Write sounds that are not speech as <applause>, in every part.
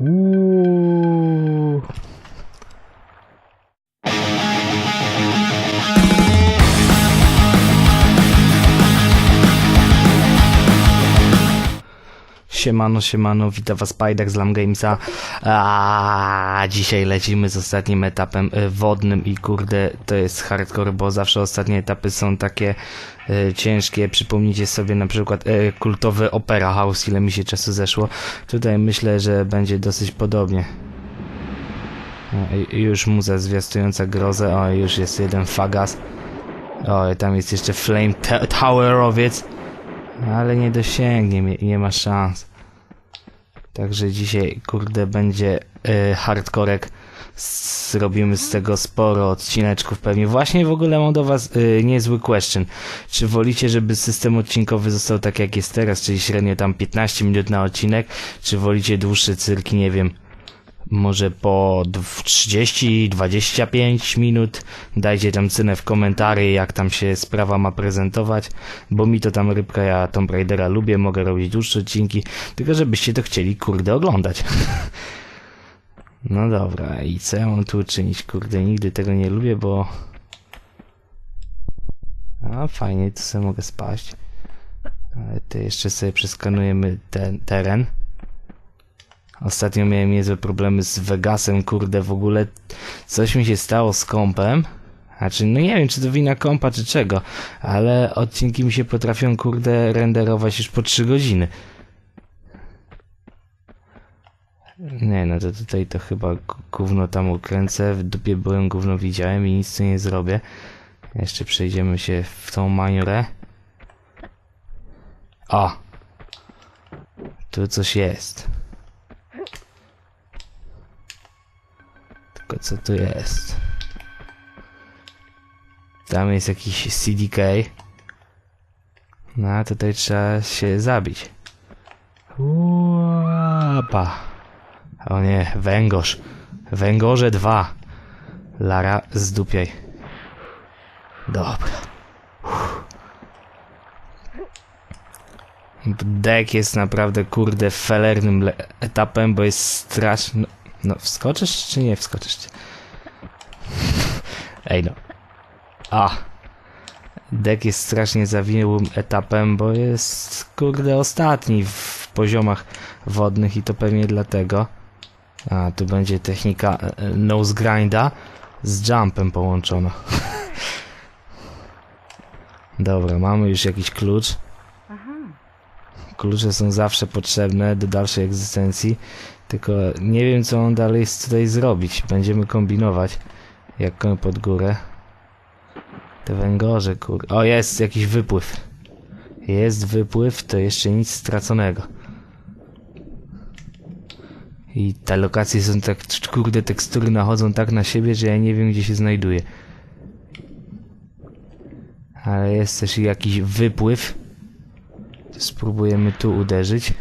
Uuu. Siemano, siemano, witam was Pajdak z Lam Gamesa. Dzisiaj lecimy z ostatnim etapem y, wodnym i kurde, to jest hardcore, bo zawsze ostatnie etapy są takie y, ciężkie. Przypomnijcie sobie na przykład y, kultowy Opera House, ile mi się czasu zeszło. Tutaj myślę, że będzie dosyć podobnie. I- już muza zwiastująca grozę, o już jest jeden fagas. O, tam jest jeszcze Flame Towerowiec. Ale nie dosięgnie, nie, nie ma szans. Także dzisiaj, kurde, będzie y, hardkorek. S- Zrobimy z tego sporo odcineczków pewnie. Właśnie w ogóle mam do was y, niezły question. Czy wolicie, żeby system odcinkowy został tak jak jest teraz, czyli średnio tam 15 minut na odcinek? Czy wolicie dłuższe cyrki, nie wiem, może po 30-25 minut. Dajcie tam cynę w komentary, jak tam się sprawa ma prezentować, bo mi to tam rybka, ja Tomb Raidera lubię, mogę robić dłuższe odcinki, tylko żebyście to chcieli, kurde, oglądać. <laughs> No dobra, i co ja mam tu czynić? Kurde, nigdy tego nie lubię, bo... A, fajnie, tu sobie mogę spaść. Ale to jeszcze sobie przeskanujemy ten teren. Ostatnio miałem niezłe problemy z Vegasem, kurde, w ogóle coś mi się stało z kompem. Znaczy, no nie wiem, czy to wina kompa, czy czego, ale odcinki mi się potrafią, kurde, renderować już po 3 godziny. Nie, no to tutaj to chyba gówno tam ukręcę, w dupie byłem, gówno widziałem i nic tu nie zrobię. Jeszcze przejdziemy się w tą maniurę. O! Tu coś jest. Tylko co tu jest? Tam jest jakiś CDK. No tutaj trzeba się zabić. Łapa. O nie, węgorz. Węgorze 2. Lara, zdupiaj. Dobra. Dek jest naprawdę, kurde, felernym le- etapem, bo jest straszny. No, wskoczysz czy nie wskoczysz? <laughs> Ej no. A. Dek jest strasznie zawiłym etapem, bo jest, kurde, ostatni w poziomach wodnych i to pewnie dlatego. A, tu będzie technika e, e, nose grinda z jumpem połączona. <laughs> Dobra, mamy już jakiś klucz. Klucze są zawsze potrzebne do dalszej egzystencji. Tylko nie wiem, co on dalej tutaj zrobić. Będziemy kombinować. Jak koń pod górę. Te węgorze, kur... O, jest jakiś wypływ. Jest wypływ, to jeszcze nic straconego. I te lokacje są tak, kurde, tekstury nachodzą tak na siebie, że ja nie wiem, gdzie się znajduję. Ale jest też jakiś wypływ. Spróbujemy tu uderzyć.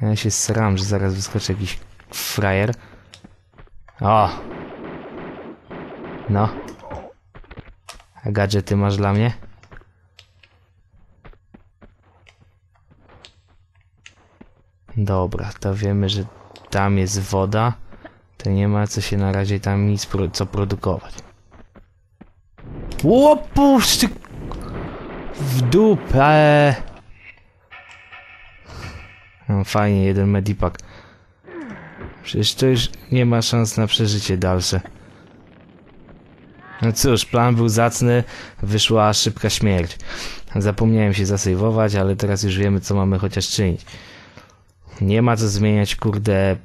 Ja się sram, że zaraz wyskoczy jakiś frajer. O! No. A gadżety masz dla mnie? Dobra, to wiemy, że tam jest woda. To nie ma co się na razie tam nic pro co produkować. Łopusz ty... W dupę! No, fajnie, jeden medipak. Przecież to już nie ma szans na przeżycie dalsze. No cóż, plan był zacny, wyszła szybka śmierć. Zapomniałem się zasejwować, ale teraz już wiemy, co mamy chociaż czynić. Nie ma co zmieniać, kurde.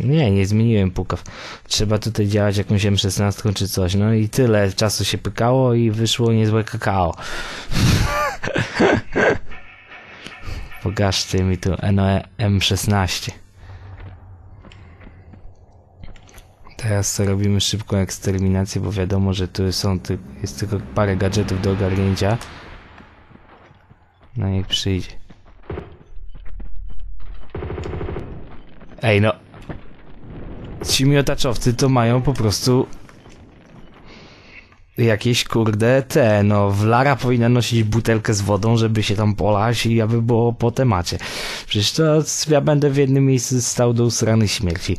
Nie, nie zmieniłem pukaw. Trzeba tutaj działać jakąś M16 czy coś. No i tyle czasu się pykało i wyszło niezłe kakao. <laughs> Pokażcie mi tu no, M16. Teraz co robimy szybką eksterminację, bo wiadomo, że tu są ty jest tylko parę gadżetów do ogarnięcia. No niech przyjdzie. Ej no. Ci miotaczowcy to mają po prostu jakieś kurde te, no Wlara powinna nosić butelkę z wodą, żeby się tam polać i aby było po temacie. Przecież to ja będę w jednym miejscu stał do usrany śmierci.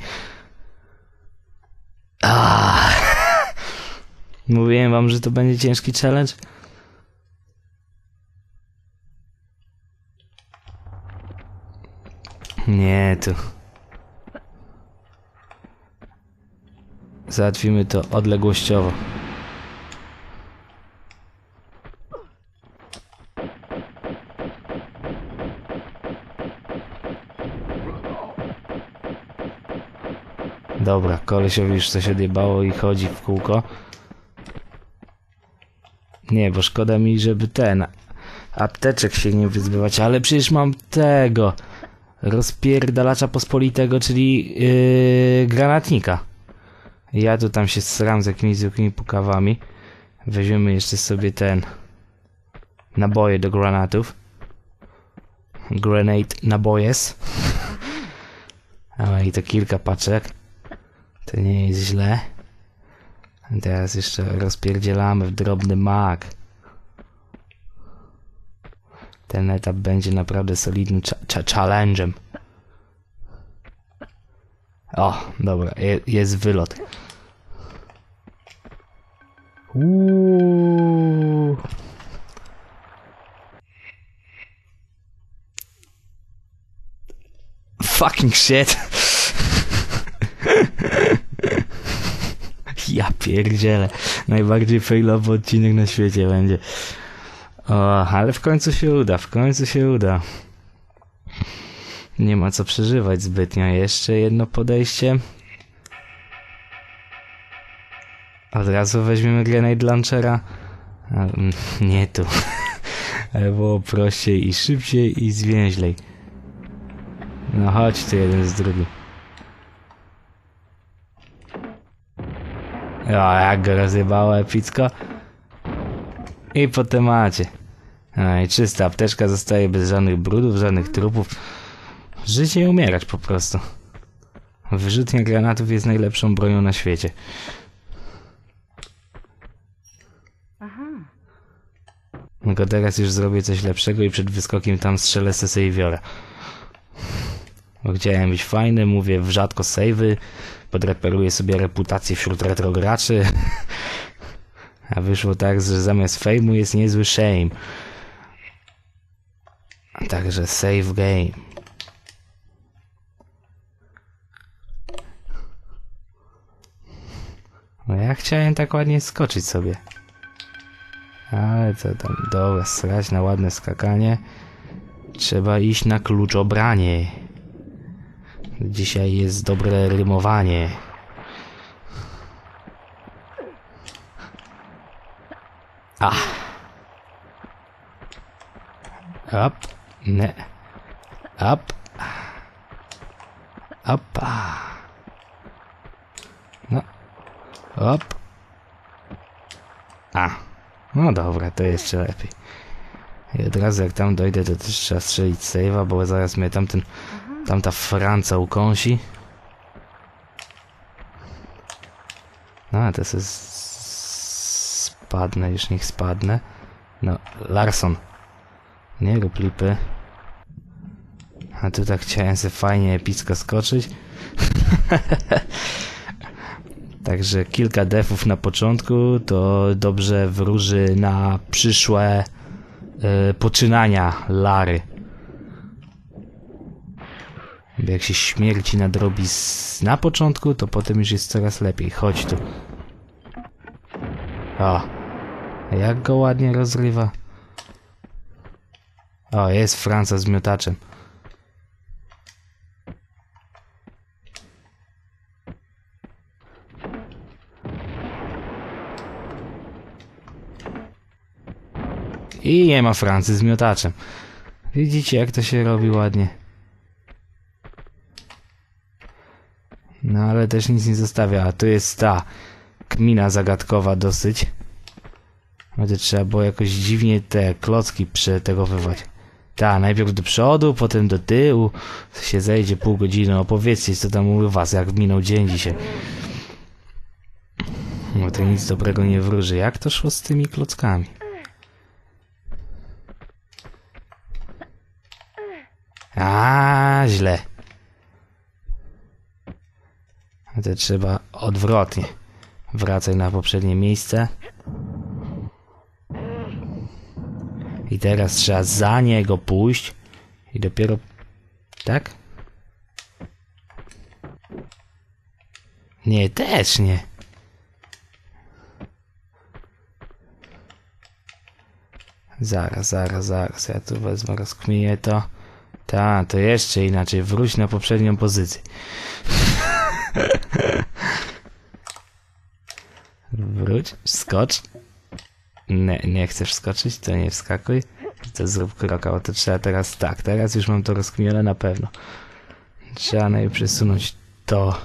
Ah. <laughs> Mówiłem wam, że to będzie ciężki challenge. Nie, tu. Załatwimy to odległościowo. Kolesiowi już coś odjebało i chodzi w kółko. Nie, bo szkoda mi, żeby ten apteczek się nie wyzbywać, ale przecież mam tego rozpierdalacza pospolitego, czyli yy, granatnika. Ja tu tam się sram z jakimiś zwykłymi pukawami. Weźmiemy jeszcze sobie ten naboje do granatów. Grenade nabojes. <laughs> A i to kilka paczek. To nie jest źle. Teraz jeszcze rozpierdzielamy w drobny mak. Ten etap będzie naprawdę solidnym challenge'em. O, dobra, je jest wylot. Uuu. Fucking shit. Ja pierdzielę. Najbardziej failowy odcinek na świecie będzie. O, ale w końcu się uda, w końcu się uda. Nie ma co przeżywać zbytnio. Jeszcze jedno podejście. Od razu weźmiemy grenade launchera. Mm, nie tu. <laughs> Ale było prościej i szybciej i zwięźlej. No chodź tu jeden z drugim. O, jak go rozjebało epicko. I po temacie. No i czysta apteczka zostaje bez żadnych brudów, żadnych trupów. Żyć i umierać po prostu. Wyrzutnia granatów jest najlepszą bronią na świecie. Tylko teraz już zrobię coś lepszego i przed wyskokiem tam strzelę se save'ora. Chciałem być fajny, mówię w rzadko save'y, podreperuję sobie reputację wśród retrograczy. <laughs> A wyszło tak, że zamiast fejmu jest niezły shame. Także save game. No ja chciałem tak ładnie skoczyć sobie. Ale co tam, dobra, srać na ładne skakanie. Trzeba iść na kluczobranie. Dzisiaj jest dobre rymowanie. A. Up. Ne. Up. Up. No. Up. A. No dobra, to jeszcze lepiej. I od razu jak tam dojdę, to też trzeba strzelić save'a, bo zaraz mnie tamten, tamta Franca ukąsi. No, to s- spadnę, już niech spadnę. No, Larson. Nie rób lipy. A tu tak chciałem sobie fajnie epicko skoczyć. <laughs> Także kilka defów na początku to dobrze wróży na przyszłe e, poczynania Lary. Bo jak się śmierci nadrobi z, na początku, to potem już jest coraz lepiej. Chodź tu. O. Jak go ładnie rozrywa. O, jest Franca z miotaczem. I nie ma Francy z miotaczem. Widzicie, jak to się robi ładnie. No ale też nic nie zostawia. A tu jest ta kmina zagadkowa dosyć. Będzie trzeba było jakoś dziwnie te klocki przetegowywać. Ta, najpierw do przodu, potem do tyłu. Się zejdzie pół godziny. Opowiedzcie, co tam u was, jak minął dzień dzisiaj. No to nic dobrego nie wróży. Jak to szło z tymi klockami? A, źle. A To trzeba odwrotnie. Wracaj na poprzednie miejsce. I teraz trzeba za niego pójść. I dopiero... Tak? Nie, też nie. Zaraz, zaraz, zaraz. Ja tu wezmę, rozkminię to. Ta, to jeszcze inaczej. Wróć na poprzednią pozycję. Wróć, skocz. Nie, nie chcesz wskoczyć, to nie wskakuj. To zrób kroka, bo to trzeba teraz tak. Teraz już mam to rozkminione na pewno. Trzeba najpierw przesunąć to.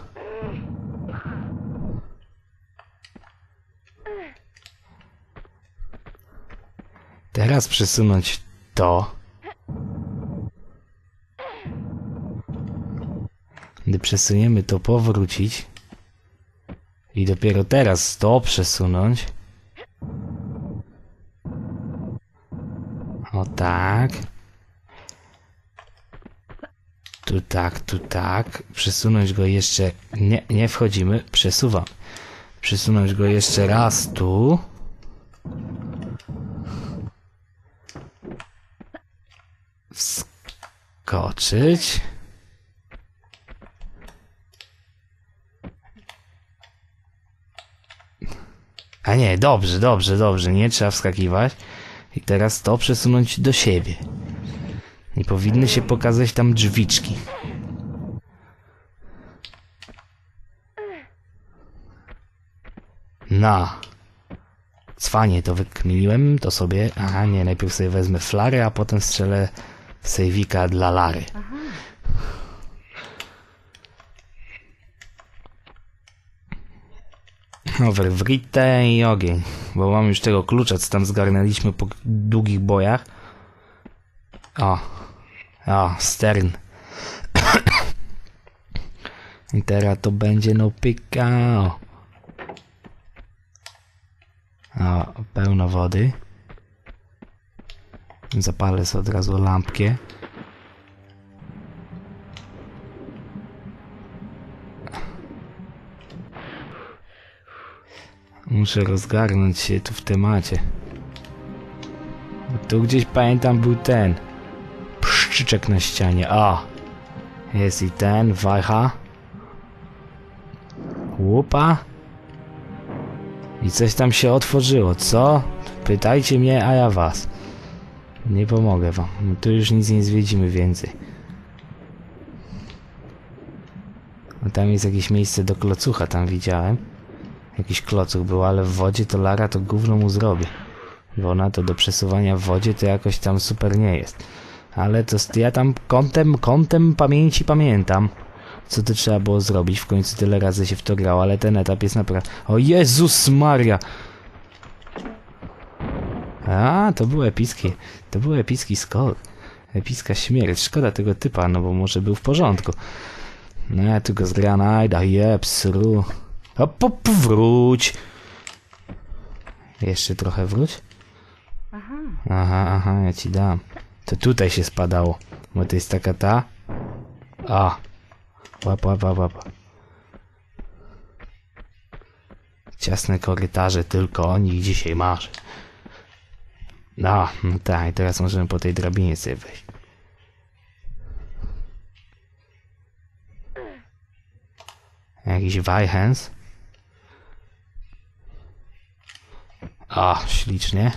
Teraz przesunąć to. Gdy przesuniemy to, powrócić. I dopiero teraz to przesunąć. O tak. Tu tak, tu tak. Przesunąć go jeszcze. Nie, nie wchodzimy. Przesuwam. Przesunąć go jeszcze raz tu. Wskoczyć. Nie, dobrze, dobrze, dobrze. Nie trzeba wskakiwać. I teraz to przesunąć do siebie. I powinny się pokazać tam drzwiczki. No. Cwanie to wykminiłem, to sobie... Aha, nie, najpierw sobie wezmę flary, a potem strzelę sejwika dla Lary. Over write i ogień. Bo mam już tego klucza, co tam zgarnęliśmy po długich bojach. O. O, stern. I teraz to będzie no pyka. O. o, pełno wody. Zapalę sobie od razu lampkę. Muszę rozgarnąć się tu w temacie. Tu gdzieś pamiętam był ten pszczyczek na ścianie. O! Jest i ten, wajcha. Łupa. I coś tam się otworzyło, co? Pytajcie mnie, a ja was. Nie pomogę wam. No Tu już nic nie zwiedzimy więcej. No tam jest jakieś miejsce do klocucha, tam widziałem. Jakiś klocuch był, ale w wodzie to Lara to gówno mu zrobi. Bo ona to do przesuwania w wodzie to jakoś tam super nie jest. Ale to ja tam kątem, kątem pamięci pamiętam. Co to trzeba było zrobić. W końcu tyle razy się w to grało, ale ten etap jest naprawdę... O Jezus Maria! A, to był epicki. To był epicki skok. Epicka śmierć. Szkoda tego typa, no bo może był w porządku. No ja tu go z granajda, jeb. Hop, wróć. Jeszcze trochę wróć. Aha. Aha, aha, ja ci dam. To tutaj się spadało. Bo to jest taka ta. A. Łap, łap, łap, łap. Ciasne korytarze, tylko o nich dzisiaj marzę. No, no tak, i teraz możemy po tej drabinie sobie wejść. Jakiś Wajhens. O, ślicznie.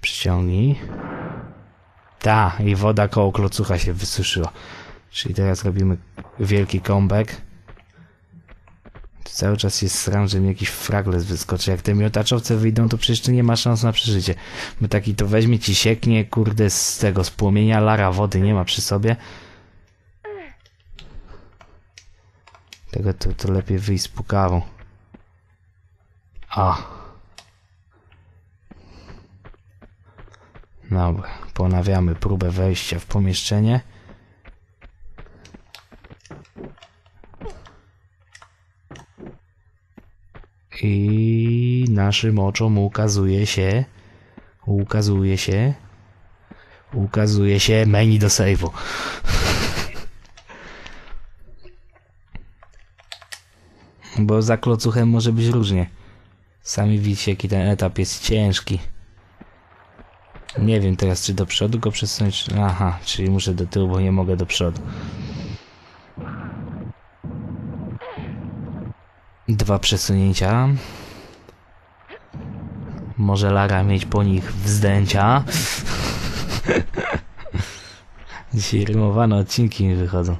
Przyciągnij. Ta, i woda koło klocucha się wysuszyła. Czyli teraz robimy wielki comeback. Cały czas jest sram, że mi jakiś fragles wyskoczy. Jak te miotaczowce wyjdą, to przecież nie ma szans na przeżycie. Bo taki to weźmie ci sieknie, kurde, z tego, z płomienia, lara wody nie ma przy sobie. Tego to, to lepiej wyjść z pukawą. O. Dobra, ponawiamy próbę wejścia w pomieszczenie. I naszym oczom ukazuje się, ukazuje się, ukazuje się menu do save'u. <laughs> Bo za klocuchem może być różnie. Sami widzicie, jaki ten etap jest ciężki. Nie wiem teraz, czy do przodu go przesunąć. Aha, czyli muszę do tyłu, bo nie mogę do przodu. Dwa przesunięcia. Może Lara mieć po nich wzdęcia. <laughs> Dzisiaj rymowane odcinki mi wychodzą.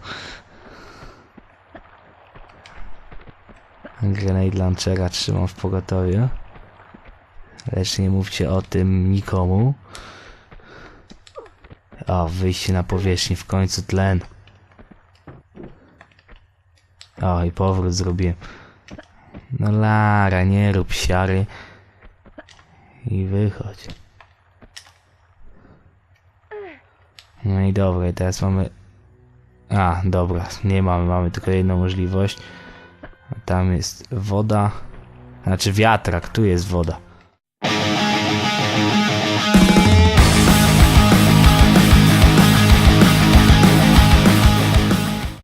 Grenade Launchera trzymam w pogotowiu. Lecz nie mówcie o tym nikomu. O, wyjście na powierzchnię, w końcu tlen. O, i powrót zrobiłem. No Lara, nie rób siary. I wychodź. No i dobra, i teraz mamy... A, dobra, nie mamy, mamy tylko jedną możliwość. Tam jest woda. Znaczy wiatrak, tu jest woda.